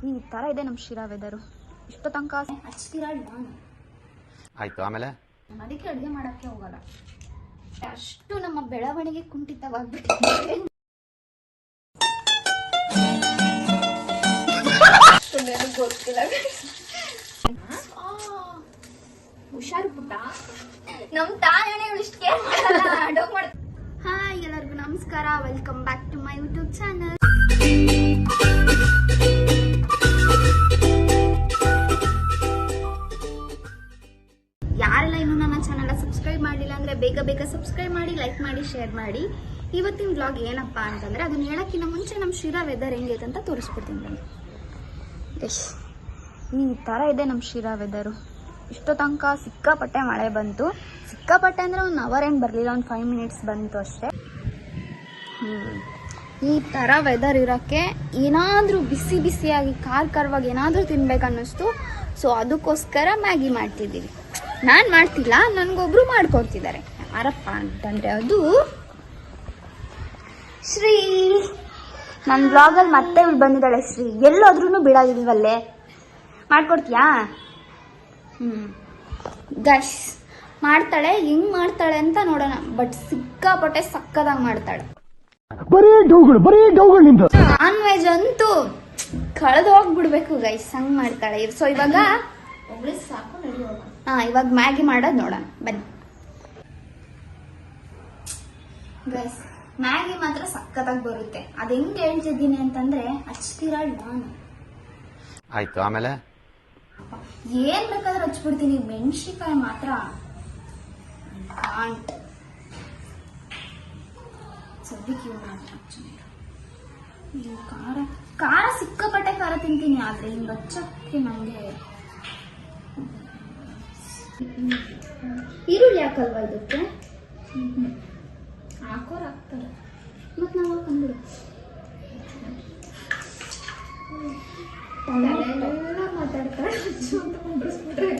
ಈ ಥರ ಇದೆ ನಮ್ಮ ಶಿರಾ ವೆದರು ಇಷ್ಟು ತನಕ ಆಯ್ತು ಆಮೇಲೆ? ಅದಕ್ಕೆ ಅಡುಗೆ ಮಾಡೋಕ್ಕೆ ಹೋಗಲ್ಲ. ಅಷ್ಟು ನಮ್ಮ ಬೆಳವಣಿಗೆ ಕುಂಠಿತವಾಗ್ಬಿಟ್ಟಿದೆ. ಗೊತ್ತಿಲ್ಲ ಆ, ಹುಷಾರು ಪುಟ್ಟ? ನಮ್ ತಾಯಣೆ ಇಷ್ಟು ಕೇರ್ ಮಾಡಲ್ಲ ಅಡೋಗ್ ಹಾಯ್ ಎಲ್ಲರಿಗೂ ನಮಸ್ಕಾರ. Welcome back to my YouTube channel ಇವತ್ತಿನ ವ್ಲಾಗ್ ಏನಪ್ಪ ಅಂತಂದ್ರೆ ಅದನ್ನ ಹೇಳಕ್ಕಿಂತ ಮುಂಚೆ ನಮ್ಮ ಶಿರಾ ವೆದರ್ ಹೆಂಗೈತೆ ಅಂತ ತೋರಿಸ್ಬಿಡ್ತೀನಿ ಎಸ್ ಈ ಥರ ಇದೆ ನಮ್ಮ ಶಿರಾ ವೆದರು ಇಷ್ಟು ತನಕ ಸಿಕ್ಕಾಪಟ್ಟೆ ಮಳೆ ಬಂತು. ಸಿಕ್ಕಾಪಟ್ಟೆ ಅಂದರೆ ಒಂದು ಅವರ್ ಏನು ಬರಲಿಲ್ಲ, ಒಂದು ಫೈವ್ ಮಿನಿಟ್ಸ್ ಬಂತು ಅಷ್ಟೇ. ಈ ಥರ ವೆದರ್ ಇರೋಕ್ಕೆ ಏನಾದರೂ ಬಿಸಿ ಬಿಸಿಯಾಗಿ ಖಾರ ಖಾರವಾಗಿ ಏನಾದರೂ ತಿನ್ಬೇಕು ಅನ್ನಿಸ್ತು ಸೊ ಅದಕ್ಕೋಸ್ಕರ ಮ್ಯಾಗಿ ಮಾಡ್ತಿದ್ದೀವಿ. ನಾನು ಮಾಡ್ತಿಲ್ಲ, ನನ್ಗೊಬ್ರು ಮಾಡ್ಕೊಡ್ತಿದ್ದಾರೆ. ಯಾರಪ್ಪ ಅಂತಂದರೆ ಅದು ಶ್ರೀ. ನನ್ನ ಬ್ಲಾಗಲ್ಲಿ ಮತ್ತೆ ಇವಳು ಬಂದಿದ್ದಾಳೆ ಶ್ರೀ. ಎಲ್ಲಾದ್ರೂ ಬಿಡೋದಿಲ್ವಲ್ಲೇ ಮಾಡ್ಕೊಡ್ತೀಯಾ? ಹ್ಞೂ ಗಶ್ ಮಾಡ್ತಾಳೆ ಹಿಂಗ್ ಮಾಡ್ತಾಳೆ ಅಂತ ನೋಡೋಣ. ಬಟ್ ಸಿಕ್ಕಾಪಟ್ಟೆ ಸಕ್ಕದಾಗಿ ಮಾಡ್ತಾಳೆ. ಬರೀ ಡೌಗಳು ಬರೀ ಡೌಗಳು ನಿಂದ ನಾನ್ ವೆಜ್ ಅಂತೂ ಕಳೆದು ಹೋಗ್ಬಿಡ್ಬೇಕು ಗೈಸ್. ಹಂಗ್ ಮಾಡ್ತಾಳೆ. ಸೊ ಇವಾಗ ಹಾ ಇವಾಗ ಮ್ಯಾಗಿ ಮಾಡೋದ್ ನೋಡೋಣ. ಬನ್ನಿ. ಗೈಸ್ ಮ್ಯಾಗಿ ಮಾತ್ರ ಸಕ್ಕತ್ತಾಗಿ ಬರುತ್ತೆ. ಅದು ಹೆಂಗ್ ಹೇಳ್ತಿದ್ದೀನಿ ಅಂತಂದ್ರೆ ಹಚ್ತೀರಾ ನಾನು ಆಯ್ತು ಆಮೇಲೆ? ಏನ್ ಬೇಕಾದ್ರೂ ಹಚ್ಬಿಡ್ತೀನಿ ಮೆಣಸಿಕಾಯಿ ಮಾತ್ರ. ಕಾಂಟ್ ಸದ್ಯಕ್ಕೆ ಖಾರ ಖಾರ ಸಿಕ್ಕಾಪಟ್ಟೆ ಖಾರ ತಿಂತೀನಿ ಆದ್ರೆ ಹಿಂಗ್ ಹಚ್ಚಕ್ಕೆ ನನಗೆ ಈರುಳ್ಳಿ ಹಾಕಲ್ವಾ ಇದಕ್ಕೆ? ಹಾಕೋರ್ ಹಾಕ್ತಾರೆ ಮತ್ ನಾವು ಹಾಕೊಂಡ್ಬಿಡು ತಲೆಯೆಲ್ಲ ಮಾತಾಡ್ತಾರೆ ಹಚ್ಚು ಅಂತ ಮುಗಿಸ್ಬಿಟ್ರೆ.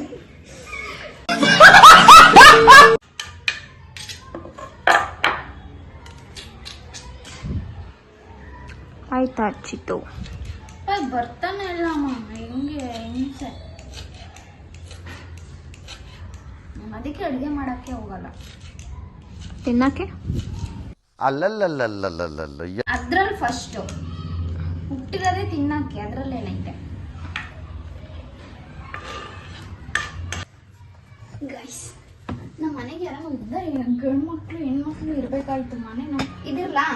ಆಯ್ತಾ ಹಚ್ಚಿತ್ತು ಬರ್ತಾನೆ ಇಲ್ಲ ಅಮ್ಮ ಹೆಂಗೆ ಹಿಂಸೆ. ನಾನು ಅದಕ್ಕೆ ಅಡುಗೆ ಮಾಡಕ್ಕೆ ಹೋಗಲ್ಲ. ತಿನ್ನಕ್ಕೆ? ಅಲ್ಲಲ್ಲಲ್ಲಲ್ಲಲ್ಲಲ್ಲ ಅದ್ರಲ್ಲಿ ಫಸ್ಟ್ ಹುಟ್ಟಿರೋದೇ ತಿನ್ನಕ್ಕೆ ಅದ್ರಲ್ಲಿ ಏನೈತೆ ಗೈಸ್ ನಮ್ಮ ಮನೆಗೆ ಯಾರೋ ಇದ್ದಾರೆ ಗಂಡು ಮಕ್ಳು ಹೆಣ್ಮಕ್ಳು ಇರ್ಬೇಕಾಯ್ತು ಮನೆ ನಮ್ ಇದಿರ್ಲಾ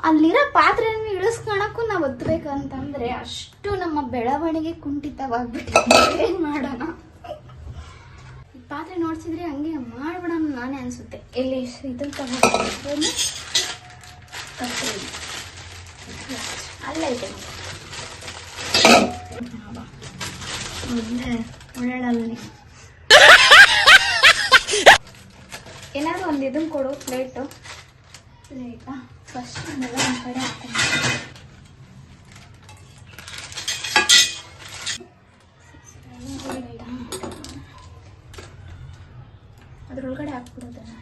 ಅಲ್ಲಿರೋ ಪಾತ್ರೆಯನ್ನು ಇಳಿಸ್ಕೊಳಕ್ಕೂ ನಾವು ಒತ್ತಬೇಕಂತಂದ್ರೆ ಅಷ್ಟು ನಮ್ಮ ಬೆಳವಣಿಗೆ ಕುಂಠಿತವಾಗ್ಬಿಟ್ಟು ಏನ್ ಮಾಡೋಣ? ಪಾತ್ರೆ ನೋಡ್ಸಿದ್ರೆ ಹಂಗೆ ಮಾಡ್ಬಿಡೋಣ ನಾನೇ ಅನ್ಸುತ್ತೆ. ಎಲ್ಲಿ ಇದನ್ನ ತಗೊಂಡು ಅಲ್ಲೈತೆ ಮುಂದೆ ಒಳ್ಳೆಯಲ್ಲಿ ಏನಾದ್ರು ಒಂದು ಇದನ್ನ ಕೊಡು ಪ್ಲೇಟು ಪ್ಲೇಟಾ ಫಸ್ಟ್ ಅದೆಲ್ಲ ಒಂದು ಕಡೆ ಹಾಕೊಂಡು ಅದ್ರೊಳಗಡೆ ಹಾಕ್ಬಿಡೋದನ್ನ.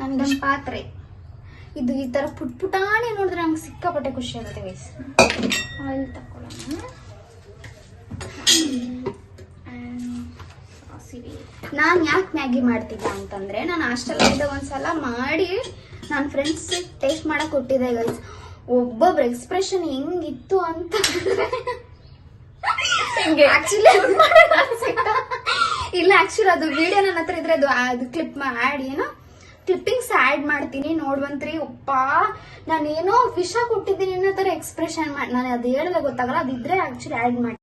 ನಂದೊಂದು ಪಾತ್ರೆ. ಇದು ಈ ಥರ ಪುಟ್ ಪುಟಾಣಿ ನೋಡಿದ್ರೆ ನಂಗೆ ಸಿಕ್ಕಾಪಟ್ಟೆ ಖುಷಿ ಆಗುತ್ತೆ ವೈಸ್ ಆಯಿಲ್ ತಗೊಳ್ಳೋಣ ನಾನು ಯಾಕೆ ಮ್ಯಾಗಿ ಮಾಡ್ತಿದ್ದೆ ಅಂತಂದ್ರೆ ನಾನು ಹಾಸ್ಟೆಲ್ ಒಂದು ಒಂದ್ಸಲ ಮಾಡಿ ನನ್ನ ಫ್ರೆಂಡ್ಸ್ ಟೇಸ್ಟ್ ಮಾಡಕ್ ಕೊಟ್ಟಿದ್ದೆ ಗೈಸ್ ಒಬ್ಬೊಬ್ರು ಎಕ್ಸ್ಪ್ರೆಷನ್ ಹೆಂಗಿತ್ತು ಅಂತ ಆಕ್ಚುಲಿ ಇಲ್ಲ ಆಕ್ಚುಲಿ ಅದು ವಿಡಿಯೋ ನನ್ನ ಹತ್ರ ಇದ್ರೆ ಅದು ಅದು ಕ್ಲಿಪ್ ಆ್ಯಡ್ ಏನೋ ಕ್ಲಿಪ್ಪಿಂಗ್ಸ್ ಆ್ಯಡ್ ಮಾಡ್ತೀನಿ. ನೋಡ್ವಂತ್ರಿ ಒಪ್ಪ ನಾನೇನೋ ವಿಷ ಕೊಟ್ಟಿದ್ದೀನಿ ಅನ್ನೋ ತರ ಎಕ್ಸ್ಪ್ರೆಷನ್ ಮಾಡಿ ನಾನು ಅದು ಹೇಳಿದ್ರೆ ಗೊತ್ತಾಗಲ್ಲ ಅದಿದ್ರೆ ಆಕ್ಚುಲಿ ಆ್ಯಡ್ ಮಾಡಿ.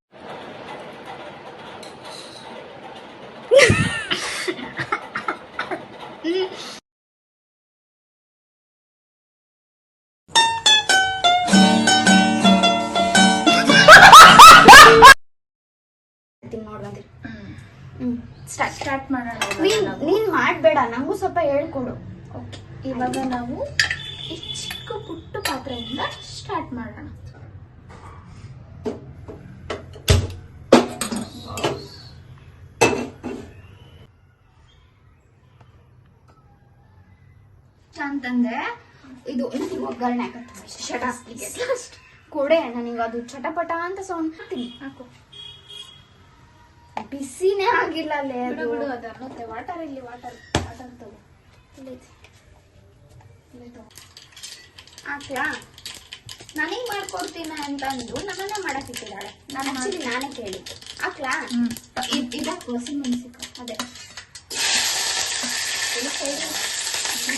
ಸ್ಟಾರ್ಟ್ ಮಾಡೋಣ ನೀನು ನೀನ್ ಮಾಡ್ಬೇಡ ನಮಗೂ ಸ್ವಲ್ಪ ಹೇಳ್ಕೊಡು. ಓಕೆ ಇವಾಗ ನಾವು ಈ ಚಿಕ್ಕ ಪುಟ್ಟ ಪಾತ್ರೆಯಿಂದ ಸ್ಟಾರ್ಟ್ ಮಾಡೋಣ. ಅಂತಂದ್ರೆ ಇದು ಒಗ್ಗರಣೆ ಹಾಕತ್ತೆ ಶಟ ಕೊಡೆ ನನಗೆ ಅದು ಚಟಪಟ ಅಂತ ಸೌಂಡ್ ಹಾಕ್ತೀನಿ. ಹಾಕು. ಬಿಸಿನೇ ಆಗಿಲ್ಲ ಅಲ್ಲೇ ಬಿಡು ಅದು ಬಿಡು ಅದು ಅನ್ನತ್ತೆ ವಾಟರ್ ಇಲ್ಲಿ ವಾಟರ್ ವಾಟರ್ ತಗೋ ನನಗ್ ಮಾಡ್ಕೊಡ್ತೀನ ತಗೋ ಹಾಕ್ಲಾ ನನಗೆ ಮಾಡ್ಕೊಡ್ತೀನಿ ಅಂತ ಅಂದು ನಮ್ಮನ್ನೇ ಮಾಡಕ್ ಇಟ್ಟಿದ್ದಾಳೆ ನಾನು ಆಕ್ಚುಲಿ ನಾನೇ ಕೇಳಿದ್ದು ಆಕ್ಲಾ ಇದ್- ಇದಾಕು ಹಸಿಮೆಣಸಿಕಾಯಿ ಅದೇ ಇಲ್ಲ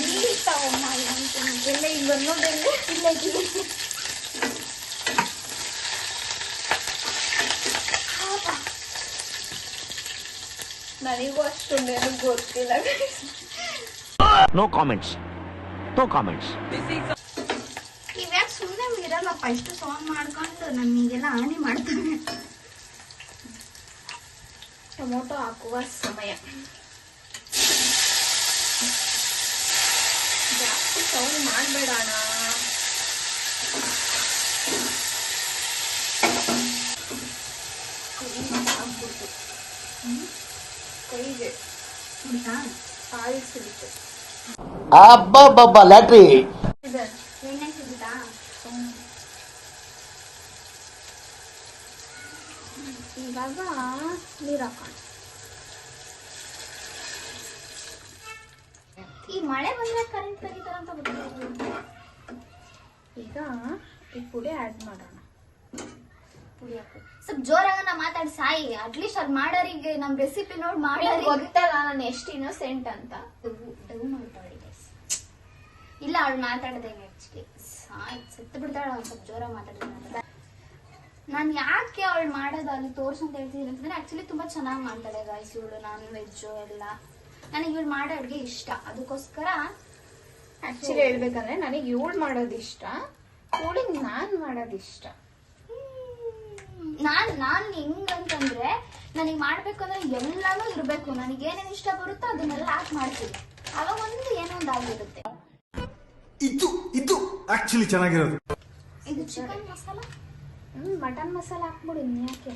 ಇಲ್ಲ ತಗೊಮ್ಮ ಇಲ್ಲ ಇಲ್ಲ ಇಲ್ಲ ಇಲ್ಲ ನನಗೂ ಅಷ್ಟೊಂದೇನು ಗೊತ್ತಿಲ್ಲ. ನೋ ಕಾಮೆಂಟ್ಸ್ ನೋ ಕಾಮೆಂಟ್ಸ್ ಇವ್ಯಾಕ ಸುಮ್ಮನೆ ಇರಲ್ಲಪ್ಪ ಇಷ್ಟು ಸಾಂಗ್ ಮಾಡ್ಕೊಂಡು ನಮಗೆಲ್ಲ ಹಾನಿ ಮಾಡ್ತಾರೆ ಟೊಮೊಟೊ ಹಾಕುವ ಸಮಯ. ಜಾಸ್ತಿ ಸೌಂಡ್ ಮಾಡಬೇಡ ಅಣ್ಣ. ಆಗ್ಬಿಡ್ತು ಹ್ಮ್? ಕೈಗೆ ಕಾಲು ಸಿಡಿತು ಅಬ್ಬಬ್ಬಬ್ಬ ಲ್ಯಾಟ್ರಿ. ಸಿಗುತ್ತಾ ಇವಾಗ ನೀರು ಹಾಕೋಣ. ಈ ಮಳೆ ಬಂದ್ರೆ ಕರೆಂಟ್ ತೆಗಿತಾರಂತ ಗೊತ್ತಿಲ್ಲ. ಈಗ ಈ ಪುಡಿ ಆ್ಯಡ್ ಮಾಡೋಣ. ಸ್ವಲ್ಪ ಜೋರಾಗ ಮಾತಾಡಿ ಸಾಯಿ ಅಟ್ಲೀಸ್ಟ್ ಅಲ್ಲಿ ಮಾಡೋರಿಗೆ ನಮ್ ರೆಸಿಪಿ ನೋಡಿ ಮಾಡೋರಿಗೆ. ಗೊತ್ತಲ್ಲ ನಾನು ಎಷ್ಟು ಇನ್ನೋಸೆಂಟ್ ಅಂತ. ಡವ್ ಮಾಡ್ತಾಳೆ ಇಲ್ಲ ಅವಳು ಮಾತಾಡ್ದೆ ಆಕ್ಚುಲಿ ಸಾಯ್ ಸತ್ತು ಬಿಡ್ತಾಳ ಸ್ವಲ್ಪ ಜೋರ ಮಾತಾಡಿದ್ರೆ ನಾನು ಯಾಕೆ ಅವಳು ಮಾಡೋದು ಅಲ್ಲಿ ತೋರ್ಸು ಅಂತ ಹೇಳ್ತಿದ್ದೀನಿ ಅಂತಂದ್ರೆ ಆಕ್ಚುಲಿ ತುಂಬಾ ಚೆನ್ನಾಗಿ ಮಾಡ್ತಾಳೆ ಗಾಯ್ಸ್ ಇವಳು ನಾನ್ ವೆಜ್ ಎಲ್ಲ. ನನಗೆ ಇವಳು ಮಾಡೋ ಅಡುಗೆ ಇಷ್ಟ. ಅದಕ್ಕೋಸ್ಕರ ಆಕ್ಚುಲಿ ಹೇಳ್ಬೇಕಂದ್ರೆ ನನಗೆ ಇವಳು ಮಾಡೋದು ಇಷ್ಟ. ಇವಳಿಗೆ ನಾನ್ ಮಾಡೋದು ಇಷ್ಟ. ನಾನ್ ನಾನ್ ಹೆಂಗಂತಂದ್ರೆ ನನಗೆ ಮಾಡ್ಬೇಕು ಅಂದ್ರೆ ಎಲ್ಲಾನು ಇರ್ಬೇಕು. ನನಗೆ ಏನೇನ್ ಇಷ್ಟ ಬರುತ್ತೋ ಅದನ್ನೆಲ್ಲ ಹಾಕಿ ಮಾಡ್ತೀನಿ. ಅವಾಗ ಒಂದು ಏನೋ ಒಂದು ಆಗಿರುತ್ತೆ. ಇದು ಇದು ಆಕ್ಚುಲಿ ಚೆನ್ನಾಗಿರೋದು. ಇದು chicken masala? Hmm mutton masala ಹಾಕ್ಬಿಡು ಯಾಕೆ?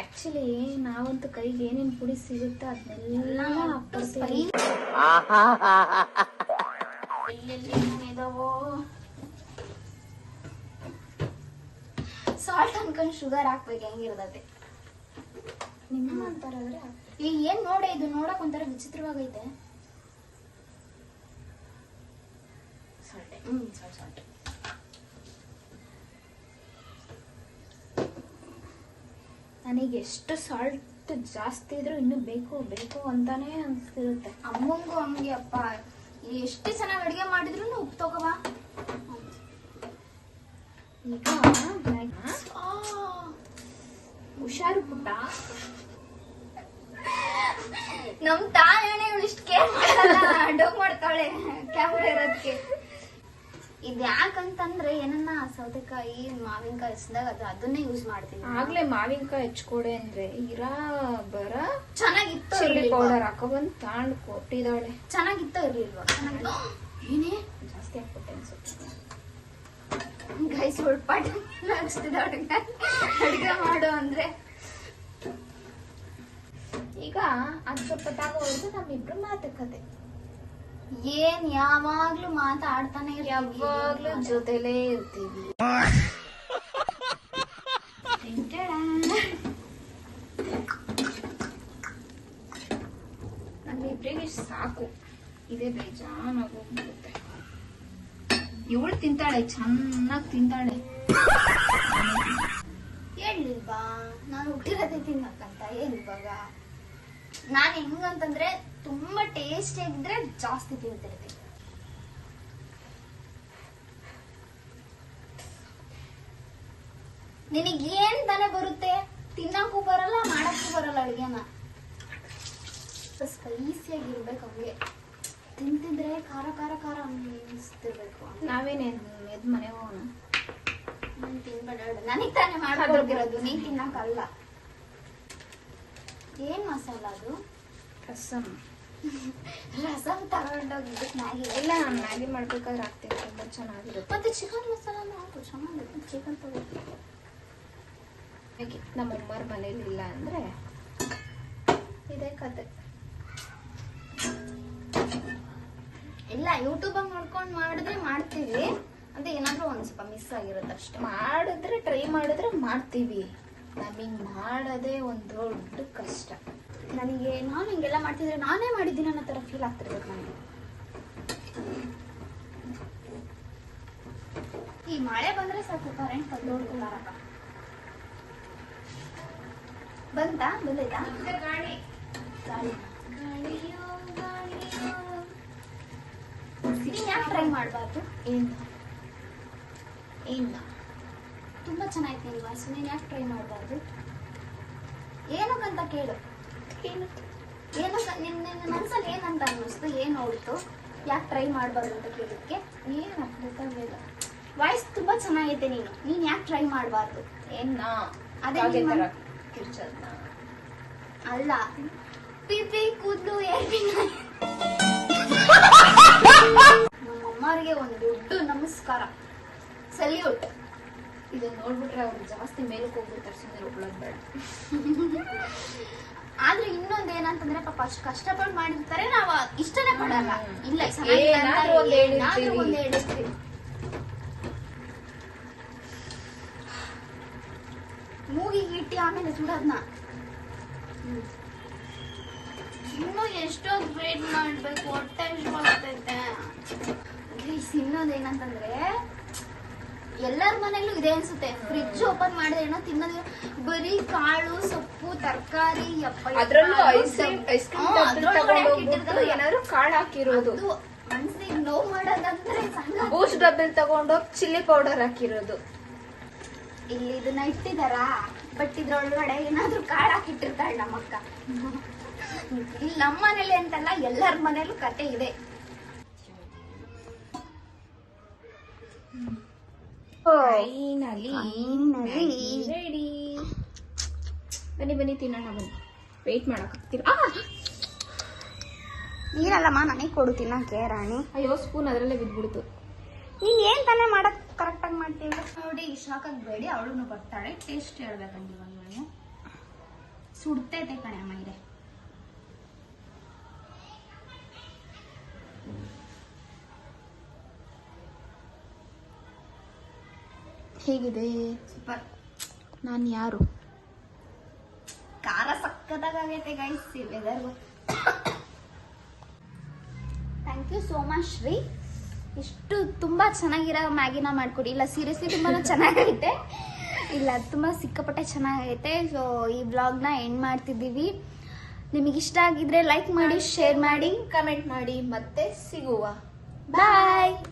ಆಕ್ಚುಲಿ ನಾವಂತೂ ಕೈಗೆ ಏನೇನ್ ಪುಡಿ ಸಿಗುತ್ತೋ ಅದನ್ನೆಲ್ಲ ಹಾಕ್ಬಿಡ್ತೀವಿ. ಎಲ್ಲೆಲ್ಲಿ ಇದಾವೋ. ಸಾಲ್ಟ್ ಅನ್ಕೊಂಡ್ ಶುಗರ್ ಹಾಕ್ಬೇಕು, ಹೆಂಗಿರ್ತದೆ. ನಿಮ್ಮ ಅಂತಾರಾದ್ರೆ ಈಗ ಏನ್ ನೋಡ ಇದು ನೋಡಕ್ ಒಂಥರ ವಿಚಿತ್ರವಾಗೈತೆ. ನನಗೆ ಎಷ್ಟು ಸಾಲ್ಟ್ ಜಾಸ್ತಿ ಇದ್ರೂ ಇನ್ನೂ ಬೇಕು ಬೇಕು ಅಂತಾನೆ ಅನ್ಸ್ತಿರುತ್ತೆ. ಅಮ್ಮಂಗೂ ಹಂಗೆ ಅಪ್ಪ. ಎಷ್ಟು ಚೆನ್ನಾಗಿ ಅಡುಗೆ ಮಾಡಿದ್ರು ಉಪ್ಪು ತಗೋಬಾ ಈಗ ಹುಷಾರು ಪುಟ್ಟ. ನಮ್ ತಾನೇ ಇವಳು ಇಷ್ಟು ಕೇರ್ ಮಾಡಲ್ಲ ಡವ್ ಮಾಡ್ತಾಳೆ ಕ್ಯಾಮ್ರಾ ಇರೋದಕ್ಕೆ ಇದ್ ಯಾಕಂತಂದ್ರೆ ಏನನ್ನ ಸೌತೆಕಾಯಿ ಮಾವಿನಕಾಯಿ ಹಚ್ಚಿದಾಗ ಅದು ಅದನ್ನೇ ಯೂಸ್ ಮಾಡ್ತೀನಿ ಆಗ್ಲೇ ಮಾವಿನಕಾಯಿ ಹೆಚ್ಕೊಡೆ ಅಂದ್ರೆ ಇರಾ ಬರ ಚೆನ್ನಾಗಿತ್ತು ಚಿಲ್ಲಿ ಪೌಡರ್ ಪೌಡರ್ ಹಾಕೊಬಂದ್ ತಾಂಡ್ ಕೊಟ್ಟಿದ್ದಾಳೆ. ಚೆನ್ನಾಗಿತ್ತು ಇರ್ಲಿಲ್ವಾ? ಚೆನ್ನಾಗಿತ್ತು ಏನೇ ಜಾಸ್ತಿ ಹಾಕ್ಬಿಟ್ಟೆ ಅನ್ಸುತ್ತೆ. ಗೈಸ್ ಉಳ್ಪಾಟ ಅನಿಸ್ತಿದೆ ಅಡುಗೆ. ಅಡುಗೆ ಮಾಡು ಅಂದ್ರೆ. ಈಗ ಅದ್ ಸ್ವಲ್ಪ ತಗೋದು ನಮ್ಮಿಬ್ರು ಮಾತುಕತೆ. ಏನ್ ಯಾವಾಗ್ಲೂ ಮಾತಾಡ್ತಾನೆ. ಯಾವಾಗ್ಲೂ ಜೊತೆಲೇ ಇರ್ತೀವಿ. ನಮ್ಮಿಬ್ರಿಗೆ ಸಾಕು. ಇದೇ ಬೇಜಾನಾಗಿ ಹೋಗ್ಬಿಡುತ್ತೆ ಇವಳು ತಿಂತಾಳೆ, ಚೆನ್ನಾಗಿ ತಿಂತಾಳೆ. ಹೇಳಿಲ್ವಾ ನಾನು ಹುಟ್ಟಿರೋದೇ ತಿನ್ನಕ್ಕಂತ, ಏನಿವಾಗ? ನಾನು ಹೆಂಗಂತಂದ್ರೆ ತುಂಬಾ ಟೇಸ್ಟ್ ಆಗಿದ್ರೆ ಜಾಸ್ತಿ ತಿಂತಿರ್ತೀನಿ. ನಿನಗೆ ಏನ್ ತಾನೇ ಬರುತ್ತೆ? ತಿನ್ನಕ್ಕೂ ಬರಲ್ಲ, ಮಾಡಕ್ಕೂ ಬರಲ್ಲ, ಅಡುಗೆನ. ಸ್ಪೈಸಿಯಾಗಿರ್ಬೇಕು ಹಂಗೆ. ತಿಂತಿದ್ರೆ ಖಾರ ಖಾರ ಖಾರ ಅನ್ನಿಸ್ತಿರ್ಬೇಕು ನಾವೇನೇನು ಎದ್ ಮನೆ ಹೋಗೋಣ? ನಾನು ತಿನ್ಬೇಡ ನನಗ್ ತಾನೇ ಮಾಡ್ಕೊಡ್ತಿರೋದು ನೀನ್ ತಿನ್ನಕ್ಕಲ್ಲ ಏನ್ ಮಸಾಲ ಅದು? ರಸಮ್ ರಸಮ್ ತಗೊಂಡೋಗಿ ಇದಕ್ ಮ್ಯಾಗಿ ಇಲ್ಲ ನಾನು ಮ್ಯಾಗಿ ಮಾಡ್ಬೇಕಾದ್ರೆ ಹಾಕ್ತೀನಿ. ತುಂಬಾ ಚೆನ್ನಾಗಿರುತ್ತೆ. ಮತ್ತೆ ಚಿಕನ್ ಮಸಾಲ ಹಾಕು. ಚೆನ್ನಾಗಿರುತ್ತೆ. ಚಿಕನ್ ತಗೋ. ನಮ್ಮ ಅಮ್ಮರ ಮನೇಲಿ ಇಲ್ಲ ಅಂದ್ರೆ ಇದೇ ಕತೆ. ಇಲ್ಲ ಯೂಟ್ಯೂಬ್ ನೋಡ್ಕೊಂಡು ಮಾಡಿದ್ರೆ ಮಾಡ್ತೀವಿ. ಅಂತ ಏನಾದ್ರೂ ಒಂದ್ ಸ್ವಲ್ಪ ಮಿಸ್ ಆಗಿರುತ್ತೆ ಅಷ್ಟೇ. ಮಾಡಿದ್ರೆ ಟ್ರೈ ಮಾಡಿದ್ರೆ ಮಾಡ್ತೀವಿ. ನಮಗ್ ಮಾಡೋದೇ ಒಂದು ದೊಡ್ಡ ಕಷ್ಟ. ನನಗೆ ನಾನು ಹಿಂಗೆಲ್ಲ ಮಾಡ್ತಿದ್ರೆ ನಾನೇ ಮಾಡಿದ್ದೀನಿ ಅನ್ನೋ ತರ ಫೀಲ್ ಆಗ್ತಿರ್ಬೇಕು ನನಗೆ. ಈ ಮಳೆ ಬಂದ್ರೆ ಸಾಕು ಕರೆಂಟ್ ನೋಡ್ಕೊಂಡಾರಪ್ಪ ಬಂತಾ? ಬಂದೈತಾ? ಗಾಳಿ ಗಾಳಿಯೋ ನೀನ್ ಯಾಕೆ ಟ್ರೈ ಮಾಡಬಾರ್ದು? ಏನು? ಏನು ತುಂಬಾ ಚೆನ್ನಾಗಿದೆ ನಿನ್ ವಾಯ್ಸ್ ನೀನ್ ಯಾಕೆ ಟ್ರೈ ಮಾಡಬಾರ್ದು? ಏನಕ್ಕಂತ ಕೇಳು. ಏನು? ಏನಕ್ಕ ನಿನ್ನ ನಿನ್ನ ಮನ್ಸಲ್ಲಿ ಏನಂತ ಅನ್ನಿಸ್ತು? ಏನು ಹೋಯ್ತು ಯಾಕೆ ಟ್ರೈ ಮಾಡಬಾರ್ದು ಅಂತ ಕೇಳೋಕ್ಕೆ ಏನು ಗೊತ್ತಾಗಲಿಲ್ಲ ವಾಯ್ಸ್ ತುಂಬಾ ಚೆನ್ನಾಗಿದೆ ನೀನು. ನೀನು ಯಾಕೆ ಟ್ರೈ ಮಾಡಬಾರ್ದು? ಏನ ಅದೇ ಅದೇ ನಿಮ್ಮ- ಅಲ್ಲ. ಪಿಪಿ ಕೂದಲು ಏರ್ಪಿನ ಒಂದು ದೊಡ್ಡ ನಮಸ್ಕಾರ. ಸಲ್ಯೂಟ್ ಇದನ್ನ ನೋಡ್ಬಿಟ್ರೆ ಅವ್ರು ಜಾಸ್ತಿ ಮೇಲಕ್ಕೆ ಹೋಗ್ಬಿಡ್ತಾರೆ ಸುಮ್ಮನೆ ಉಳ್ಳೋದು ಬೇಡ. ಆದ್ರೆ ಇನ್ನೊಂದ್ ಏನಂತಂದ್ರೆ ಪಾಪ ಅಷ್ಟು ಕಷ್ಟಪಟ್ಟು ಮಾಡಿರ್ತಾರೆ ನಾವ್ ಇಷ್ಟನೇ ಪಡಲ್ಲ. ಇಲ್ಲ ಮೂಗಿಗೆ ಇಟ್ಟಿ ಆಮೇಲೆ ಸುಡೋದ್ನ. ಇನ್ನು ಎಷ್ಟೋ ವೇಟ್ ಮಾಡ್ಬೇಕು ಹೊಟ್ಟೆ ಆಗ್ತೈತೆ ತಿನ್ನೋದು ಏನಂತಂದ್ರೆ ಎಲ್ಲರ ಮನೆಯಲ್ಲೂ ಇದೆ ಅನ್ಸುತ್ತೆ. ಫ್ರಿಡ್ಜ್ ಓಪನ್ ಮಾಡಿದ್ರೆ ಏನೋ ತಿನ್ನೋದು. ಬರೀ ಕಾಳು ಸೊಪ್ಪು ತರಕಾರಿ ಏನಾದ್ರು ಕಾಳು ಹಾಕಿರೋದು. ಮನ್ಸಿಗೆ ನೋವು ಮಾಡೋದಂದ್ರೆ ಬೂಸ್ಟ್ ಡಬ್ಬಲ್ ತಗೊಂಡೋಗಿ ಚಿಲ್ಲಿ ಪೌಡರ್ ಹಾಕಿರೋದು. ಇಲ್ಲಿ ಇದನ್ನ ಇಟ್ಟಿದಾರ? ಬಟ್ ಇದ್ರೊಳಗಡೆ ಏನಾದ್ರು ಕಾಳು ಹಾಕಿಟ್ಟಿರ್ತಾಳೆ ನಮ್ಮಕ್ಕ. ಇಲ್ಲಿ ನಮ್ಮ ಮನೇಲಿ ಅಂತಲ್ಲ ಎಲ್ಲರ ಮನೇಲೂ ಕತೆ ಇದೆ. ರೆಡಿ. ಬನ್ನಿ ಬನ್ನಿ ತಿನ್ನೋಣ ಬನ್ನಿ. ವೆಯ್ಟ್ ಮಾಡಕ್ಕಾಗ್ತೀರಾ! ನೀರಲ್ಲಮ್ಮ ನನಗೆ ಕೊಡು ತಿನ್ನಕ್ಕೆ ರಾಣಿ. ಅಯ್ಯೋ ಸ್ಪೂನ್ ಅದರಲ್ಲೇ ಬಿದ್ಬಿಡ್ತು ನೀನ್ ಏನ್ ತಾನೇ ಮಾಡಕ್ ಕರೆಕ್ಟಾಗಿ ಮಾಡ್ತೀವಿ ನೋಡಿ ಶಾಕ್ ಬೇಡಿ ಅವಳು ಬರ್ತಾಳೆ. ಟೇಸ್ಟ್ ಹೇಳ್ಬೇಕಂತ ಇವಾಗ ನಾನು. ಸುಡ್ತೈತೆ ಕಣೆ ಅಮ್ಮ ಇದೆ. ಹೇಗಿದೆ? ಸೂಪರ್ ನಾನು ಯಾರು? ಖಾರ ಸಕ್ಕದಾಗೈತೆ guys weather thank you so much Shri ಇಷ್ಟು ತುಂಬ ಚೆನ್ನಾಗಿರೋ ಮ್ಯಾಗಿನ ಮಾಡಿಕೊಡಿ. ಇಲ್ಲ ಸೀರಿಯಸ್ಲಿ ತುಂಬಾ ಚೆನ್ನಾಗೈತೆ. ಇಲ್ಲ ತುಂಬ ಸಿಕ್ಕಾಪಟ್ಟೆ ಚೆನ್ನಾಗೈತೆ. ಸೊ ಈ ಬ್ಲಾಗ್ನ ಎಂಡ್ ಮಾಡ್ತಿದ್ದೀವಿ. ನಿಮಗಿಷ್ಟ ಇಷ್ಟ ಆಗಿದ್ರೆ ಲೈಕ್ ಮಾಡಿ ಶೇರ್ ಮಾಡಿ. ಕಮೆಂಟ್ ಮಾಡಿ. ಮತ್ತೆ ಸಿಗುವ. ಬಾಯ್